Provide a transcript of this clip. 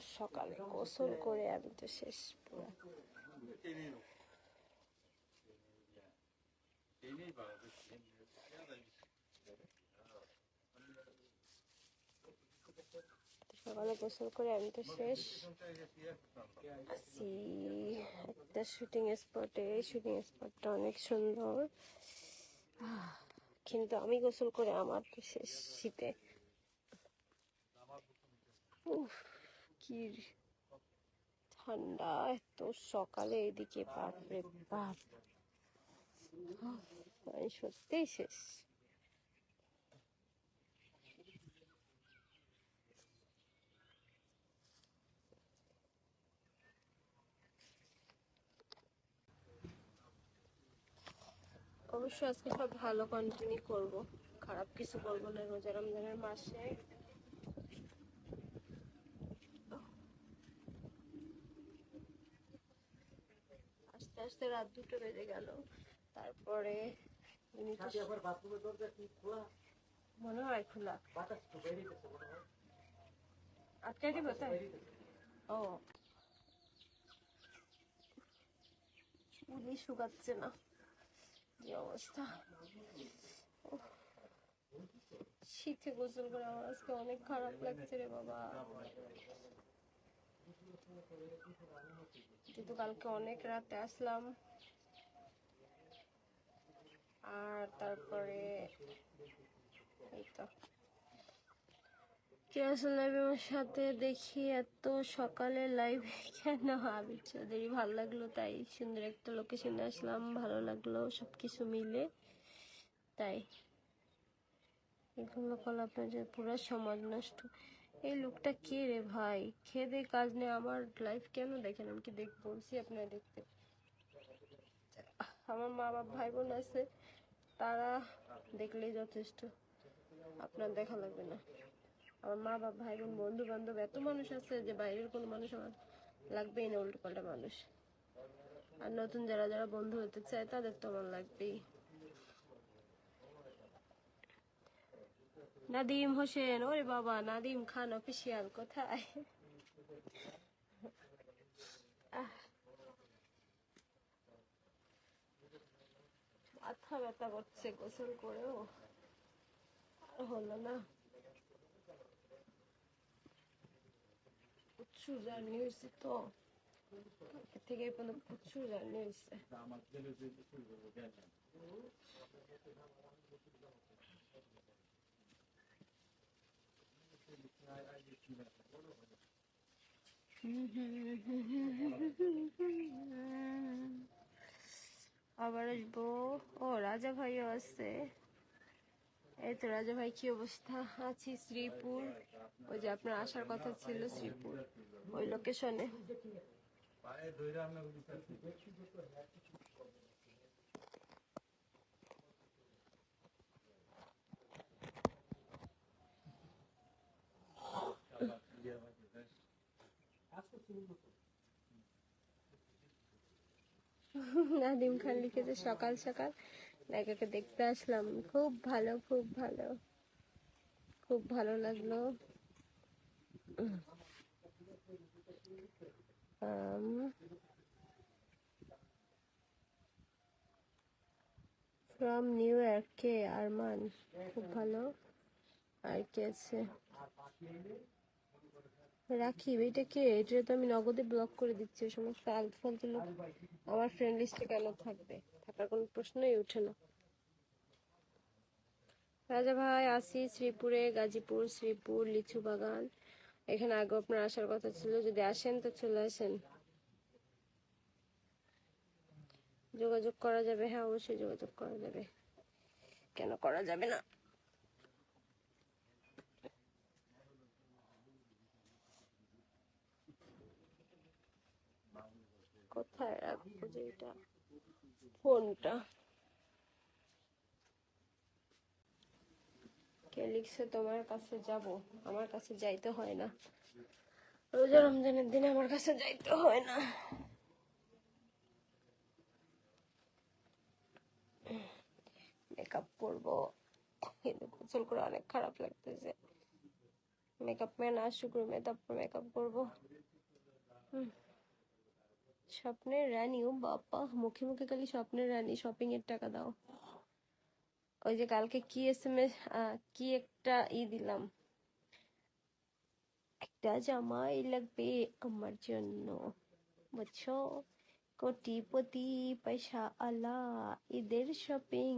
সকালে গোসল করে আমি তো শেষ পুরো। সকালে গোসল করে আমি তো শেষ। আছি। একটা শুটিং স্পটে শুটিং স্পটটা অনেক সুন্দর। কিন্তু আমি গোসল করে আমার তো শেষ শীতে। উফ। কি ঠান্ডা, এত সকালে এদিকে, বাপরে বাপ। আমি সত্যিই শেষ। অবশ্যই আজকে সব ভালো কন্টিনিউ করব। খারাপ কিছু বলব না, রোজা রমজানের মাসে। আস্তে রাত দুটো বেজে গেল। তারপরে উনি মনে হয় খোলা। আটকে দিব তাই ও। চুলই শুকাচ্ছে না। কি অবস্থা। শীতে গোসল করে আমার আজকে অনেক খারাপ লাগছে রে বাবা। যেহেতু কালকে অনেক রাতে আসলাম। আর তারপরে এই তো। সাথে? দেখি এত সকালে লাইভে কেন আবির চৌধুরী ভালো লাগল তাই সুন্দর একটা লোকেশনে আসলাম, ভালো লাগল সবকিছু মিলে। তাই। এগুলো কল আপনার পুরো সমাজ নষ্ট। এই লোকটা কে রে ভাই? খেয়ে কাজ নেই। আমার লাইফ কেন দেখেন? আমি কি দেখ বলছি আপনার দেখতে? আমার মা বাপ ভাই বোন আছে, তারা দেখলেই যথেষ্ট। আপনার দেখা লাগবে না। আমার মা বাপ ভাই বোন বন্ধু বান্ধব এত মানুষ আছে যে বাইরের কোনো মানুষ আমার লাগবেই না উল্টো পাল্টা মানুষ। আর নতুন যারা যারা বন্ধু হতে চায়, তাদের তো আমার লাগবেই। নাদিম হোসেন, ওরে বাবা, নাদিম খান অফিসিয়াল কোথায়। মাথা ব্যথা করছে, গোসল করেও আর হলো না। প্রচুর জার্নি হয়েছে তো। থেকে পর্যন্ত প্রচুর জার্নি হয়েছে। আবার আসব। ও, রাজা ভাইও আছে। এই তো রাজা ভাই, কি অবস্থা? আছি শ্রীপুর। ওই যে আপনার আসার কথা ছিল শ্রীপুর, ওই লোকেশনে নাদিম খান লিখেছে সকাল সকাল। নায়িকাকে দেখতে আসলাম। খুব ভালো খুব ভালো। খুব ভালো লাগল। ফ্রম নিউ ইয়র্ক কে? আরমান। খুব ভালো। আর কে আছে? রাখি, এটা কে? এটা তো আমি নগদে ব্লক করে দিচ্ছি সমস্ত আলতু ফালতু লোক আমার ফ্রেন্ড লিস্টে কেন থাকবে? থাকার কোনো প্রশ্নই ওঠে না। রাজা ভাই আসি শ্রীপুরে, গাজীপুর, শ্রীপুর, লিচু বাগান। এখানে আগে আপনার আসার কথা ছিল, যদি আসেন তো চলে আসেন। যোগাযোগ করা যাবে? হ্যাঁ অবশ্যই যোগাযোগ করা যাবে। কেন করা যাবে না? কোথায় রাখব যে এটা ফোনটা। কে লিখছে? তোমার কাছে যাব। আমার কাছে যাইতে হয় না। রোজা রমজানের দিনে আমার কাছে যাইতে হয় না। মেকআপ করব কিন্তু গোসল করে অনেক খারাপ লাগতেছে। মেকআপ ম্যান আসুক রুমে তারপর মেকআপ করব। হুম। স্বপ্নের রানী ও বাবা মুখে মুখে খালি স্বপ্নের রানী শপিং এর টাকা দাও। ওই যে কালকে কি এস কি একটা ই দিলাম। একটা জামাই লাগবে আমার জন্য। বুঝছ? কোটিপতি পয়সা আলা ঈদের শপিং